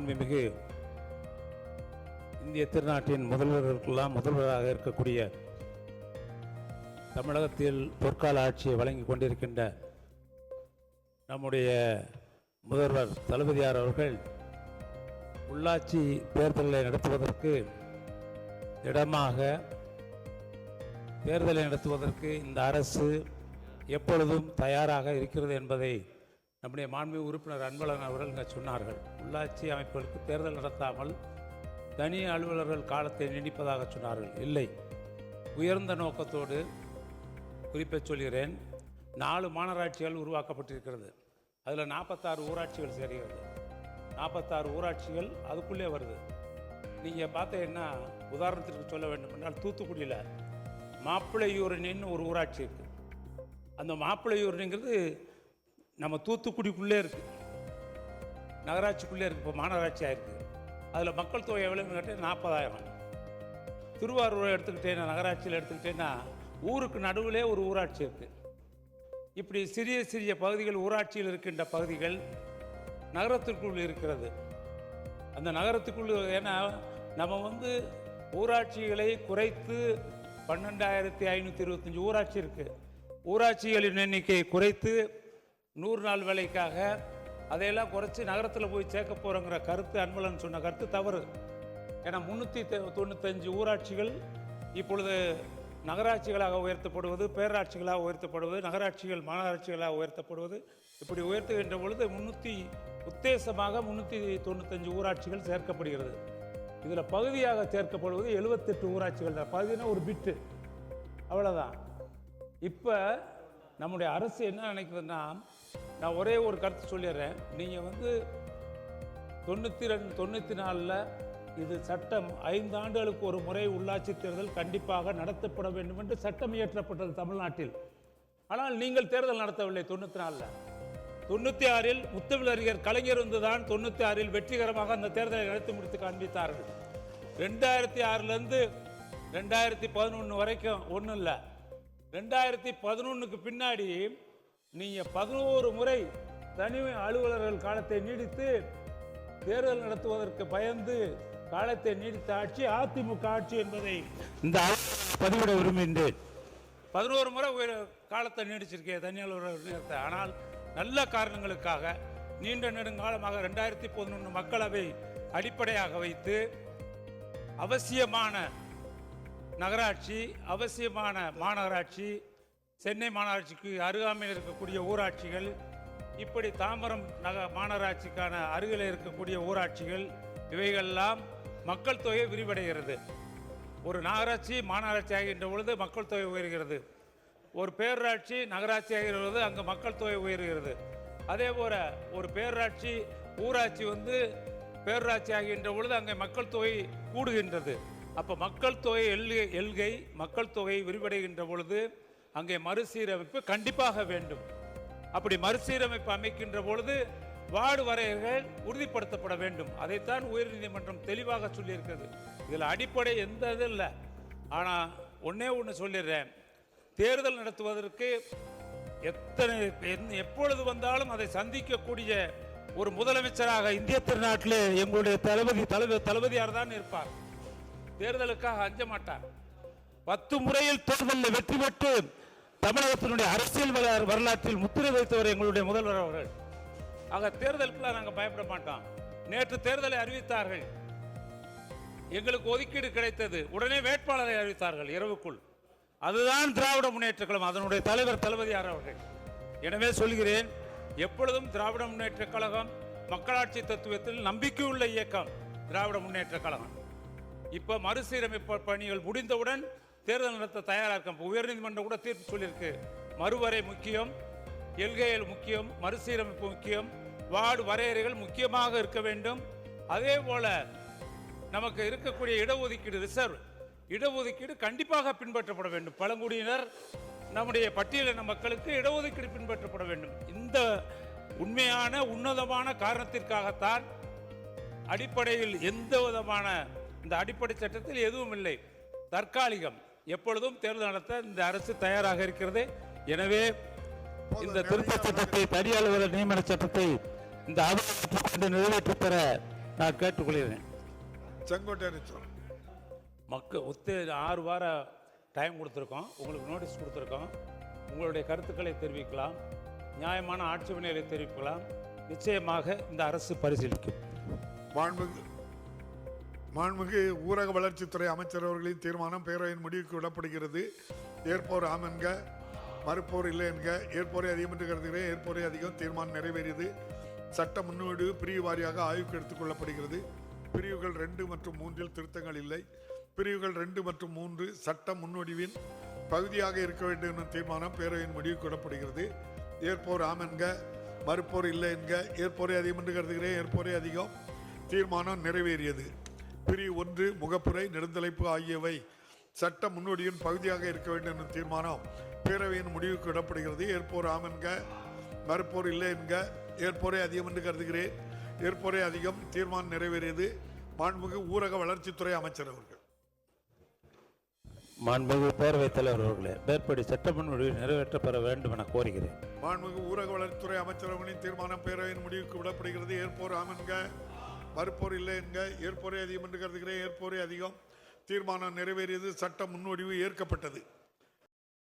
மாண்புமிகு இந்திய திருநாட்டின் முதல்வர்களுக்கெல்லாம் முதல்வராக இருக்கக்கூடிய தமிழகத்தில் பொற்கால ஆட்சியை வழங்கி கொண்டிருக்கின்ற நம்முடைய முதல்வர் தளபதியார் அவர்கள் உள்ளாட்சி தேர்தலை நடத்துவதற்கு இடமாக தேர்தலை நடத்துவதற்கு இந்த அரசு எப்பொழுதும் தயாராக இருக்கிறது என்பதை நம்முடைய மாண்பு உறுப்பினர் அன்பழகன் அவர்கள் இங்கே சொன்னார்கள். உள்ளாட்சி அமைப்புகளுக்கு தேர்தல் நடத்தாமல் தனி அலுவலர்கள் காலத்தை நீடிப்பதாக சொன்னார்கள். இல்லை. உயர்ந்த நோக்கத்தோடு குறிப்பை சொல்கிறேன். நாலு மாநகராட்சிகள் உருவாக்கப்பட்டிருக்கிறது. அதில் நாற்பத்தாறு ஊராட்சிகள் சேர்கிறது. நாற்பத்தாறு ஊராட்சிகள் அதுக்குள்ளே வருது. நீங்கள் பார்த்தீங்கன்னா உதாரணத்திற்கு சொல்ல வேண்டும் என்றால் தூத்துக்குடியில் மாப்பிள்ளையூரணின்னு ஒரு ஊராட்சி இருக்குது அந்த மாப்பிள்ளையூரணிங்கிறது நம்ம தூத்துக்குடிக்குள்ளே இருக்குது நகராட்சிக்குள்ளே இருக்குது இப்போ மாநகராட்சி இருக்குது அதில் மக்கள் தொகை எவ்வளோன்னு கேட்டால் நாற்பதாயிரம். திருவாரூரை எடுத்துக்கிட்டேன்னா நகராட்சியில் எடுத்துக்கிட்டேன்னா ஊருக்கு நடுவிலே ஒரு ஊராட்சி இருக்குது இப்படி சிறிய சிறிய பகுதிகள் ஊராட்சியில் இருக்கின்ற பகுதிகள் நகரத்திற்குள் இருக்கிறது. அந்த நகரத்துக்குள் ஏன்னா நம்ம வந்து ஊராட்சிகளை குறைத்து பன்னெண்டாயிரத்தி ஐநூற்றி இருபத்தஞ்சி ஊராட்சி இருக்குது ஊராட்சிகளின் எண்ணிக்கையை குறைத்து நூறு நாள் வேலைக்காக அதையெல்லாம் குறைச்சி நகரத்தில் போய் சேர்க்க போகிறோங்கிற கருத்து அன்பலன் சொன்ன கருத்து தவறு. ஏன்னா முந்நூற்றி தொண்ணூத்தஞ்சு ஊராட்சிகள் இப்பொழுது நகராட்சிகளாக உயர்த்தப்படுவது பேராட்சிகளாக உயர்த்தப்படுவது நகராட்சிகள் மாநகராட்சிகளாக உயர்த்தப்படுவது இப்படி உயர்த்துகின்ற பொழுது முந்நூற்றி உத்தேசமாக முந்நூற்றி தொண்ணூத்தஞ்சு ஊராட்சிகள் சேர்க்கப்படுகிறது. இதில் பகுதியாக சேர்க்கப்படுவது எழுபத்தெட்டு ஊராட்சிகள் தான். பகுதினா ஒரு பிட்டு அவ்வளோதான் இப்போ நம்முடைய அரசு என்ன நினைக்குதுன்னா நான் ஒரே ஒரு கருத்து சொல்லிடுறேன். நீங்கள் வந்து தொண்ணூற்றி ரெண்டு தொண்ணூற்றி நாலில் இது சட்டம் ஐந்து ஆண்டுகளுக்கு ஒரு முறை உள்ளாட்சி தேர்தல் கண்டிப்பாக நடத்தப்பட வேண்டும் என்று சட்டம் இயற்றப்பட்டது தமிழ்நாட்டில். ஆனால் நீங்கள் தேர்தல் நடத்தவில்லை தொண்ணூற்றி நாலில் தொண்ணூற்றி ஆறில் முத்தமிழ் அறிஞர் கலைஞர் வந்துதான் தொண்ணூற்றி ஆறில் வெற்றிகரமாக அந்த தேர்தலை நடத்தி முடித்து காண்பித்தார்கள். ரெண்டாயிரத்தி ஆறுலேருந்து ரெண்டாயிரத்தி பதினொன்று வரைக்கும் ஒன்றும் இல்லை. ரெண்டாயிரத்தி பதினொன்றுக்கு பின்னாடி நீங்கள் பதினோரு முறை தனி அலுவலர்கள் காலத்தை நீடித்து தேர்தல் நடத்துவதற்கு பயந்து காலத்தை நீடித்த ஆட்சி அதிமுக ஆட்சி என்பதை இந்த பதிவிட விரும்புகின்றேன். பதினோரு முறை உயர் காலத்தை நீடிச்சிருக்கேன் தனி அலுவலர் நேரத்தை ஆனால் நல்ல காரணங்களுக்காக நீண்ட நெடுங்காலமாக ரெண்டாயிரத்தி பதினொன்று மக்களவை அடிப்படையாக வைத்து அவசியமான நகராட்சி அவசியமான மாநகராட்சி சென்னை மாநகராட்சிக்கு அருகாமையில் இருக்கக்கூடிய ஊராட்சிகள் இப்படி தாம்பரம் நக மாநகராட்சிக்கான அருகில் இருக்கக்கூடிய ஊராட்சிகள் இவைகளெல்லாம் மக்கள் தொகை விரிவடைகிறது. ஒரு நகராட்சி மாநகராட்சி ஆகின்ற பொழுது மக்கள் தொகை உயர்கிறது. ஒரு பேரூராட்சி நகராட்சி ஆகிற பொழுது அங்கே மக்கள் தொகை உயர்கிறது. அதே போல் ஒரு பேரூராட்சி ஊராட்சி வந்து பேரூராட்சி ஆகின்ற பொழுது அங்கே மக்கள் தொகை கூடுகின்றது. அப்போ மக்கள் தொகை எல்கை எல்கை மக்கள் தொகை விரிவடைகின்ற பொழுது அங்கே மறுசீரமைப்பு கண்டிப்பாக வேண்டும். அப்படி மறுசீரமைப்பு அமைக்கின்ற பொழுது வார்டு வரையர்கள் உறுதிப்படுத்தப்பட வேண்டும். அதைத்தான் உயர்நீதிமன்றம் தெளிவாக சொல்லியிருக்கிறது. இதில் அடிப்படை எந்த இது இல்லை. ஆனால் ஒன்றே ஒன்று சொல்லிடுறேன். தேர்தல் நடத்துவதற்கு எத்தனை எப்பொழுது வந்தாலும் அதை சந்திக்கக்கூடிய ஒரு முதலமைச்சராக இந்திய திருநாட்டிலே எங்களுடைய தளபதி தளபதி தளபதியார் தான் இருப்பார். தேர்தலுக்காக அஞ்ச மாட்டார். பத்து முறையில் தேர்தலில் வெற்றி பெற்று தமிழகத்தினுடைய அரசியல் வரலாறு- வரலாற்றில் முத்திரை வைத்தவர் எங்களுடைய முதல்வர் அவர்கள். ஆக தேர்தலுக்குலாம் நாங்கள் பயப்பட மாட்டோம். நேற்று தேர்தலை அறிவித்தார்கள். எங்களுக்கு ஒதுக்கீடு கிடைத்தது. உடனே வேட்பாளரை அறிவித்தார்கள் இரவுக்குள். அதுதான் திராவிட முன்னேற்ற கழகம். அதனுடைய தலைவர் தளபதியார் அவர்கள்? எனவே சொல்கிறேன் எப்பொழுதும் திராவிட முன்னேற்ற கழகம் மக்களாட்சி தத்துவத்தில் நம்பிக்கையுள்ள இயக்கம் திராவிட முன்னேற்ற கழகம். இப்போ மறுசீரமைப்பு பணிகள் முடிந்தவுடன் தேர்தல் நடத்த தயாராக இருக்கும் உயர்நீதிமன்றம் கூட தீர்ப்பு சொல்லியிருக்கு. மறுவரை முக்கியம் எல்கைகள் முக்கியம் மறுசீரமைப்பு முக்கியம் வார்டு வரையறைகள் முக்கியமாக இருக்க வேண்டும். அதே போல் நமக்கு இருக்கக்கூடிய இடஒதுக்கீடு ரிசர்வ். இடஒதுக்கீடு கண்டிப்பாக பின்பற்றப்பட வேண்டும். பழங்குடியினர் நம்முடைய பட்டியலின மக்களுக்கு இடஒதுக்கீடு பின்பற்றப்பட வேண்டும். இந்த உண்மையான உன்னதமான காரணத்திற்காகத்தான் அடிப்படையில் எந்த விதமான இந்த அடிப்படை சட்டத்தில் எதுவும் இல்லை. தற்காலிகம். எப்பொழுதும் தேர்தல் நடத்த இந்த அரசு தயாராக இருக்கிறது. எனவே இந்த திருத்த சட்டத்தை தனி அலுவலர் நியமன சட்டத்தை இந்த கொண்டு நிறைவேற்றி பெற நான் கேட்டுக்கொள்கிறேன். சொல்லுங்க மக்கள் ஒத்து ஆறு வார டைம் கொடுத்துருக்கோம். உங்களுக்கு நோட்டீஸ் கொடுத்துருக்கோம். உங்களுடைய கருத்துக்களை தெரிவிக்கலாம். நியாயமான ஆட்சேபனைகளை தெரிவிக்கலாம். நிச்சயமாக இந்த அரசு பரிசீலிக்கும். மாண்புமிகு மாண்புமிகு ஊரக வளர்ச்சித்துறை அமைச்சர் அவர்களின் தீர்மானம் பேரவையின் முடிவுக்கு விடப்படுகிறது. ஏற்போர் ஆம் என்க மறுப்போர் இல்லை என்க ஏற்போரை அதிகம் என்று கருதுகிறேன். ஏற்போரை அதிகம் தீர்மானம் நிறைவேறியது. சட்ட முன்னோடு பிரிவு வாரியாக ஆய்வுக்கு எடுத்துக் கொள்ளப்படுகிறது. பிரிவுகள் ரெண்டு மற்றும் மூன்றில் திருத்தங்கள் இல்லை. பிரிவுகள் ரெண்டு மற்றும் மூன்று சட்ட முன்னொடிவின் பகுதியாக இருக்க வேண்டும் எனும் தீர்மானம் பேரவையின் முடிவுக்கு விடப்படுகிறது. ஏற்போர் ஆம் என்க மறுப்போர் இல்லை என்க ஏற்போரே அதிகம் என்று கருதுகிறேன். ஏற்போரே அதிகம் தீர்மானம் நிறைவேறியது. பிரிவு ஒன்று முகப்புரை நெடுந்தலைப்பு ஆகியவை சட்ட முன்னோடியின் பகுதியாக இருக்க வேண்டும் எனும் தீர்மானம் பேரவையின் முடிவுக்கு விடப்படுகிறது. ஏற்போர் ஆம் என்க மறுப்போர் இல்லை என்க ஏற்போரை அதிகம் என்று கருதுகிறேன். ஏற்போரை அதிகம் தீர்மானம் நிறைவேறியது மாண்புமிகு ஊரக வளர்ச்சித்துறை அமைச்சர் அவர்கள். மாண்புமிகு பேரவைத் தலைவர் அவர்களே மேற்படி சட்ட முன்வடிவு நிறைவேற்றப்பெற வேண்டும் என கோருகிறேன். மாண்புமிகு ஊரக வளர்ச்சித்துறை அமைச்சர் அவர்களின் தீர்மானம் பேரவையின் முடிவுக்கு விடப்படுகிறது. ஏற்போர் ஆம் என்க மறுப்போர் இல்லை என்க ஏற்போரை அதிகம் என்று கருதுகிறேன் ஏற்போரே அதிகம். தீர்மானம் நிறைவேறியது சட்ட முன்வடிவு ஏற்கப்பட்டது.